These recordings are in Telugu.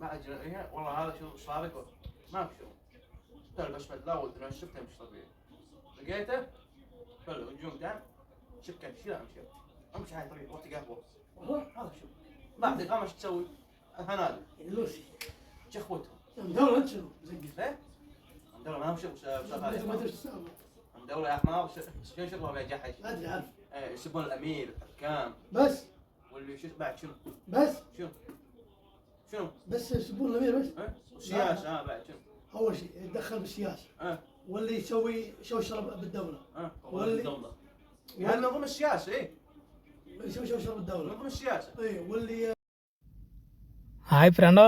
مع اجنبيه والله هذا شو صارك ما في شغل تلبس بدله ودنا شفته مش طبيعي لقيته حلو نجوم دام شكا شيل امشي امشي هاي طريق وقت قهوه هذا شو ما عندي قام إيش تسوي؟ هنادي لوسي شخوتهم مدولة انت شنو؟ ليه؟ مدولة ما هو شغل شغال مدولة يا ما هو شو شغلهم يا جحش؟ ادري عارف يسبون الامير الحكام بس واللي شو بعد شنو؟ بس شنو؟ شنو؟ بس يسبون الامير بس ها؟ والسياسة ها بعد شنو؟ اول شيء يتدخل بالسياسه ها؟ واللي يسوي شوشره بالدوله ها؟ واللي هذا من ضمن السياسة ايه يسوي شوشره من بالدوله ضمن السياسة اي واللي హాయ్ ఫ్రెండ్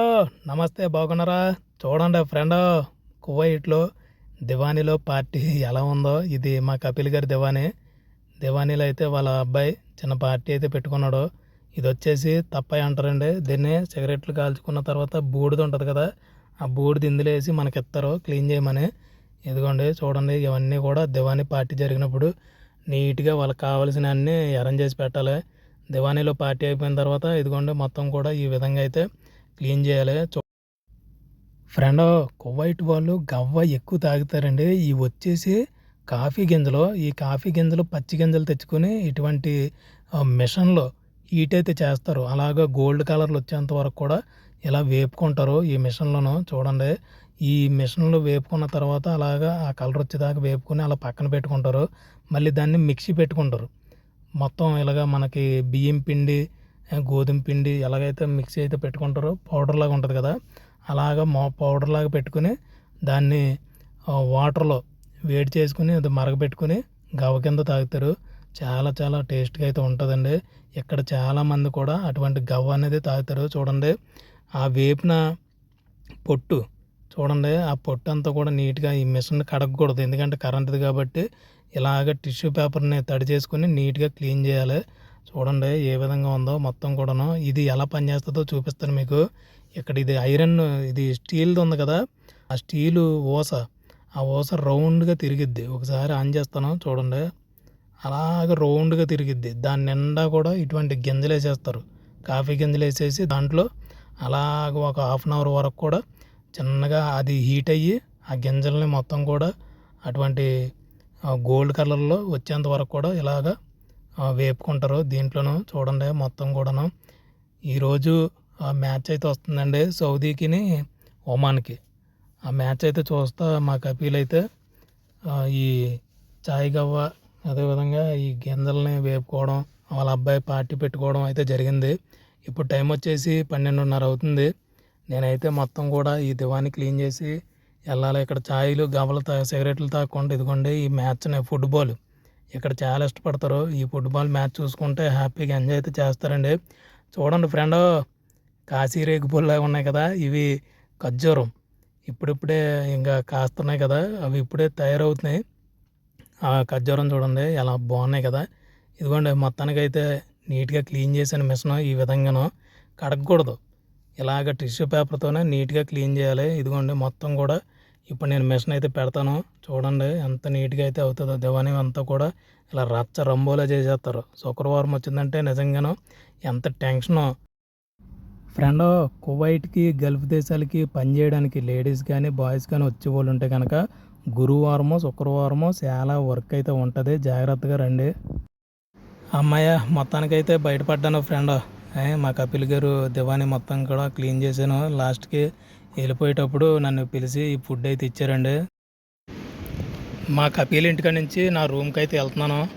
నమస్తే బాగున్నారా చూడండి ఫ్రెండ్ కువైట్లో దివానీలో పార్టీ ఎలా ఉందో ఇది మా కపిల్ గారి దివానీ దివానీలో అయితే వాళ్ళ అబ్బాయి చిన్న పార్టీ అయితే పెట్టుకున్నాడు ఇది వచ్చేసి తప్పయి అంటారండి. దీన్ని సిగరెట్లు కాల్చుకున్న తర్వాత బూడిద ఉంటుంది కదా ఆ బూడిద ఇందులో వేసి మనకి ఇస్తారు క్లీన్ చేయమని. ఇదిగోండి చూడండి ఇవన్నీ కూడా దివానీ పార్టీ జరిగినప్పుడు నీట్గా వాళ్ళకి కావాల్సిన అన్నీ అరేంజ్ చేసి పెట్టాలి. దివానీలో పార్టీ అయిపోయిన తర్వాత ఇదిగోండి మొత్తం కూడా ఈ విధంగా అయితే క్లీన్ చేయాలి. చూ ఫ్రెండ్ కువైట్ వాళ్ళు గవ్వ ఎక్కువ తాగుతారండి. ఇవి వచ్చేసి కాఫీ గింజలు ఈ కాఫీ గింజలు పచ్చి గింజలు తెచ్చుకొని ఇటువంటి మిషన్లో హీట్ అయితే చేస్తారు. అలాగా గోల్డ్ కలర్లు వచ్చేంత వరకు కూడా ఇలా వేపుకుంటారు ఈ మిషన్లను. చూడండి ఈ మిషన్లో వేపుకున్న తర్వాత అలాగా ఆ కలర్ వచ్చేదాకా వేపుకొని అలా పక్కన పెట్టుకుంటారు. మళ్ళీ దాన్ని మిక్సీ పెట్టుకుంటారు. మొత్తం ఇలాగ మనకి బియ్యం పిండి గోధుమ పిండి ఎలాగైతే మిక్సీ అయితే పెట్టుకుంటారో పౌడర్ లాగా ఉంటుంది కదా అలాగ మో పౌడర్ లాగా పెట్టుకుని దాన్ని వాటర్లో వేడి చేసుకుని అది మరగపెట్టుకుని గవ కింద తాగుతారు. చాలా చాలా టేస్ట్గా అయితే ఉంటుందండి. ఇక్కడ చాలామంది కూడా అటువంటి గవ్వ అనేది తాగుతారు చూడండి. ఆ వేపిన పొట్టు చూడండి ఆ పొట్టు అంతా కూడా నీట్గా ఈ మిషన్ కడగకూడదు. ఎందుకంటే కరెంటుది కాబట్టి ఇలాగ టిష్యూ పేపర్ని తడి చేసుకుని నీట్గా క్లీన్ చేయాలి. చూడండి ఏ విధంగా ఉందో మొత్తం కూడాను. ఇది ఎలా పనిచేస్తుందో చూపిస్తాను మీకు. ఇక్కడ ఇది ఐరన్ ఇది స్టీల్ది ఉంది కదా. ఆ స్టీలు ఊస ఆ ఊస రౌండ్గా తిరిగిద్ది. ఒకసారి ఆన్ చేస్తాను చూడండి. అలాగ రౌండ్గా తిరిగిద్ది. దాని నిండా కూడా ఇటువంటి గింజలు వేసేస్తారు. కాఫీ గింజలు వేసేసి దాంట్లో అలాగ ఒక హాఫ్ అన్ అవర్ వరకు కూడా చిన్నగా అది హీట్ అయ్యి ఆ గింజల్ని మొత్తం కూడా అటువంటి గోల్డ్ కలర్లో వచ్చేంత వరకు కూడా ఇలాగ వేపుకుంటారు. దీంట్లోనూ చూడండి మొత్తం కూడాను. ఈరోజు మ్యాచ్ అయితే వస్తుందండి సౌదీకిని ఒమాన్కి. ఆ మ్యాచ్ అయితే చూస్తా మా కపిల్ అయితే ఈ చాయ్ గవ్వ అదేవిధంగా ఈ గింజల్ని వేపుకోవడం వాళ్ళ అబ్బాయి పార్టీ పెట్టుకోవడం అయితే జరిగింది. ఇప్పుడు టైం వచ్చేసి పన్నెండున్నర అవుతుంది. నేనైతే మొత్తం కూడా ఈ దివాన్ని క్లీన్ చేసి వెళ్ళాలి. ఇక్కడ ఛాయలు గవ్వలు తా సిగరెట్లు తాగకుండా ఇదిగోండి ఈ మ్యాచ్ని ఫుట్బాల్. ఇక్కడ చాలా ఇష్టపడతారు. ఈ ఫుట్బాల్ మ్యాచ్ చూసుకుంటే హ్యాపీగా ఎంజాయ్ అయితే చేస్తారండి. చూడండి ఫ్రెండ్ కాశీ రేగుపూల్లా ఉన్నాయి కదా ఇవి ఖర్జూరం. ఇప్పుడిప్పుడే ఇంకా కాస్తున్నాయి కదా అవి ఇప్పుడే తయారవుతున్నాయి. ఆ ఖర్జూరం చూడండి ఎలా బాగున్నాయి కదా. ఇదిగోండి మొత్తానికైతే నీట్గా క్లీన్ చేసిన మిషన్ ఈ విధంగాను కడగకూడదు. ఇలాగ టిష్యూ పేపర్తోనే నీట్గా క్లీన్ చేయాలి. ఇదిగోండి మొత్తం కూడా ఇప్పుడు నేను మిషన్ అయితే పెడతాను. చూడండి ఎంత నీట్గా అయితే అవుతుందో. దివాణి అంతా కూడా ఇలా రచ్చ రంబోలా చేసేస్తారు. శుక్రవారం వచ్చిందంటే నిజంగానో ఎంత టెన్షనో. ఫ్రెండ్ కువైట్కి గల్ఫ్ దేశాలకి పనిచేయడానికి లేడీస్ కానీ బాయ్స్ కానీ వచ్చే వాళ్ళు ఉంటే కనుక గురువారమో శుక్రవారమో చాలా వర్క్ అయితే ఉంటుంది. జాగ్రత్తగా రండి. అమ్మాయ మొత్తానికైతే బయటపడ్డాను ఫ్రెండ్. మా కపిల్ గారు దివాని మొత్తం కూడా క్లీన్ చేశాను. లాస్ట్కి వెళ్ళిపోయేటప్పుడు నన్ను పిలిచి ఈ ఫుడ్ అయితే ఇచ్చారండి. మా కపిల్ ఇంటికాడ నుంచి నా రూమ్కి అయితే వెళ్తున్నాను.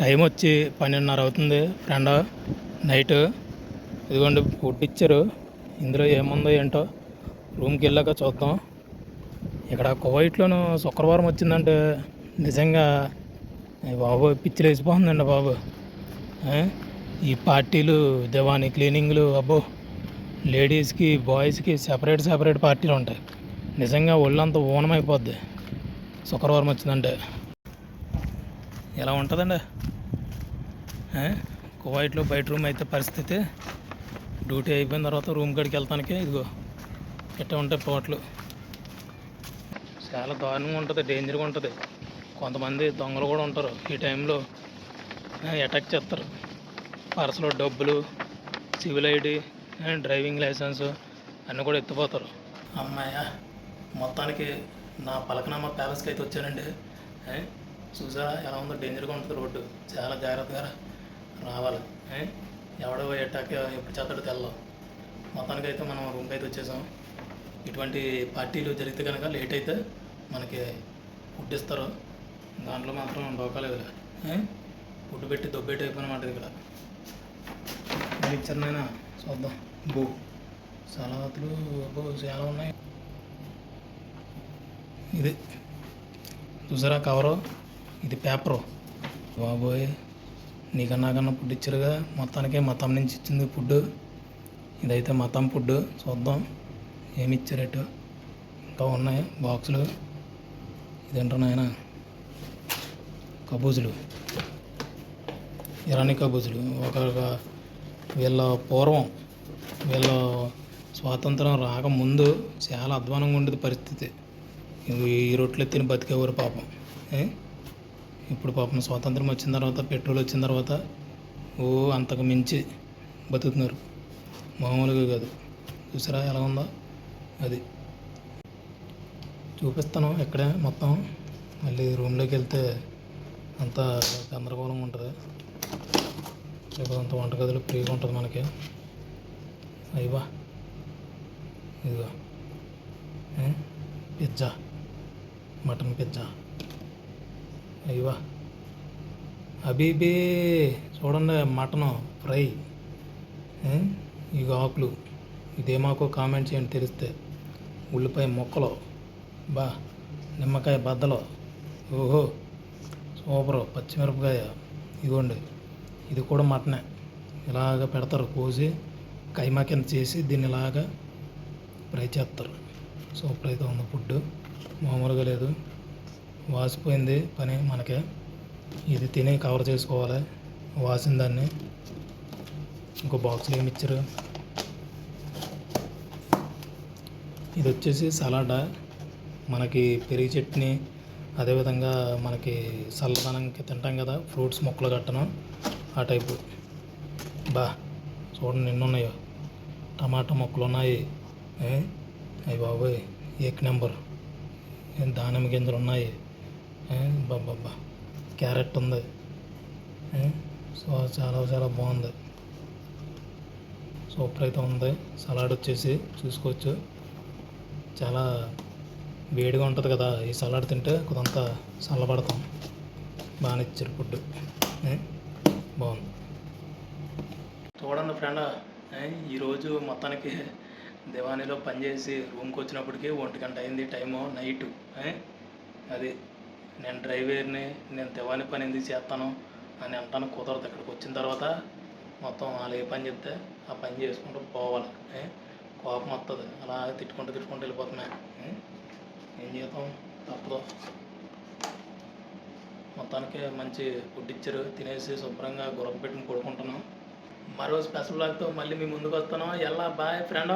టైం వచ్చి పన్నెండున్నర అవుతుంది ఫ్రెండ్. నైట్ ఇదిగోండి ఫుడ్ ఇచ్చారు. ఇందులో ఏముందో ఏంటో రూమ్కి వెళ్ళాక చూద్దాం. ఇక్కడ కువైట్లోను శుక్రవారం వచ్చిందంటే నిజంగా బాబు పిచ్చిలు వేసిపోతుందండి బాబు. ఈ పార్టీలు దివానీ క్లీనింగ్లు అబ్బో. లేడీస్కి బాయ్స్కి సెపరేట్ సెపరేట్ పార్టీలు ఉంటాయి. నిజంగా ఒళ్ళంతా ఊనమైపోద్ది. శుక్రవారం వచ్చిందంటే. ఎలా ఉంటుందండి? కువైట్లో బయట రూమ్ అయితే పరిస్థితి. డ్యూటీ అయిపోయిన తర్వాత రూమ్ కాడికి వెళ్తానికి ఇదిగో. ఇట్ట ఉంటాయి పోట్లు. చాలా దారుణంగా ఉంటుంది డేంజర్గా ఉంటుంది. కొంతమంది దొంగలు కూడా ఉంటారు. ఈ టైంలో అటాక్ చేస్తారు. పర్సులో డబ్బులు సివిల్ ఐడి డ్రైవింగ్ లైసెన్స్ అన్నీ కూడా ఎత్తిపోతారు. అమ్మాయ మొత్తానికి నా పలకనామా ప్యాలెస్కి అయితే వచ్చానండి. చూసారా ఎలా ఉందో? డేంజర్గా ఉంటుంది రోడ్డు. చాలా జాగ్రత్తగా రావాలి. ఎవడో ఎట్టాక ఎప్పుడు చేస్తాడో తెల్లం మొత్తానికి అయితే మనం రూమ్కి అయితే వచ్చేసాం. ఇటువంటి పార్టీలు జరిగితే కనుక లేట్ అయితే మనకి ఫుడ్ ఇస్తారు దాంట్లో మాత్రం డోకాలేదు ఫుడ్ పెట్టి దొబ్బేటి అయిపోయినమాట ఇక్కడ. ఇచ్చారు చూద్దాం. బో. సలాతులు అబ్బో చాలా ఉన్నాయి. ఇది చూసారా కవరు? ఇది పేపరు. బాబోయ్ నీకన్నా కన్నా ఫుడ్ ఇచ్చారుగా మొత్తానికే మతం నుంచి ఇచ్చింది ఫుడ్. ఇదైతే మతం ఫుడ్. చూద్దాం. ఏమి ఇచ్చారట ఇంకా ఉన్నాయి. బాక్సులు. ఇదేంటో నాయన? కబూజులు. ఇరానీ కబూజులు. ఒక వీళ్ళ పూర్వం వీళ్ళ స్వాతంత్రం రాకముందు చాలా అధ్వానంగా ఉండేది పరిస్థితి. ఈ రొట్టెలు తిని బతికేవారు పాపం. ఏ? ఇప్పుడు పాపం స్వాతంత్రం వచ్చిన తర్వాత పెట్రోల్ వచ్చిన తర్వాత ఓ అంతకు మించి బతుకుతున్నారు. మామూలుగా కాదు. చూసారా ఎలా ఉందో? అది. చూపిస్తాను. ఇక్కడే మొత్తం. మళ్ళీ రూమ్లోకి వెళ్తే అంతా గందరగోళంగా ఉంటుంది. లేకపోతే అంత వంటగదిలో ఫ్రీగా ఉంటుంది మనకి. అయ్యవా ఇదిగో. పిజ్జా. Mutton pizza. అయ్యవా అబీబీ చూడండి మటన్ ఫ్రై. ఈ ఆకులు. ఇదేమాకో కామెంట్ చేయండి తెలిస్తే. ఉల్లిపాయ మొక్కలు. బా నిమ్మకాయ బద్దలు. ఓహో సూపరు. పచ్చిమిరపకాయ. ఇదిగోండి ఇది కూడా మటనే. ఇలాగ పెడతారు కోసి కైమా కింద చేసి దీన్ని ఇలాగా ఫ్రై చేస్తారు. సూపర్ అయితే ఉంది ఫుడ్. మామూలుగా లేదు. వాసిపోయింది పని మనకే. ఇది తిని కవర్ చేసుకోవాలి. వాసిన దాన్ని. ఇంకో బాక్స్లో ఏమి ఇచ్చారు? ఇది వచ్చేసి సలాడా. మనకి పెరుగు చట్నీ అదేవిధంగా మనకి చల్లదనంకి తింటాం కదా ఫ్రూట్స్ మొక్కలు కట్టను ఆ టైపు. బా చూడండి ఎన్ని ఉన్నాయో టమాటా మొక్కలు ఉన్నాయి అయ్యి బాబోయ్ ఏక్ నెంబర్. దానిమ్మ గింజలు ఉన్నాయి. బాబా క్యారెట్ ఉంది. సో చాలా చాలా బాగుంది. సూపర్ అయితే ఉంది. సలాడ్ వచ్చేసి చూసుకోవచ్చు. చాలా వేడిగా ఉంటుంది కదా ఈ సలాడ్ తింటే కొంత చల్లబడతాం. బాగానే ఇచ్చారు ఫుడ్ బాగుంది. చూడండి ఫ్రెండ్ ఈరోజు మొత్తానికి దివానీలో పనిచేసి రూమ్కి వచ్చినప్పటికీ ఒంటి గంట అయింది టైము నైట్. అది నేను డ్రైవర్ని నేను దివాణి పని ఎందుకు చేస్తాను అని అంటాను కుదరదు ఇక్కడికి వచ్చిన తర్వాత. మొత్తం వాళ్ళు ఏ పని చెప్తే ఆ పని చేసుకుంటూ పోవాలి. కోపం వస్తుంది అలా తిట్టుకుంటూ తిట్టుకుంటూ వెళ్ళిపోతున్నాయి ఏ? ఏం చేద్దాం తప్పదు. మొత్తానికి మంచి ఫుడ్ ఇచ్చారు. తినేసి శుభ్రంగా గురక పెట్టుకుని పడుకుంటున్నాం. మరో స్పెషల్ బ్లాగ్తో మళ్ళీ మీ ముందుకు వస్తున్నాం ఎలా బాయ్ ఫ్రెండ్!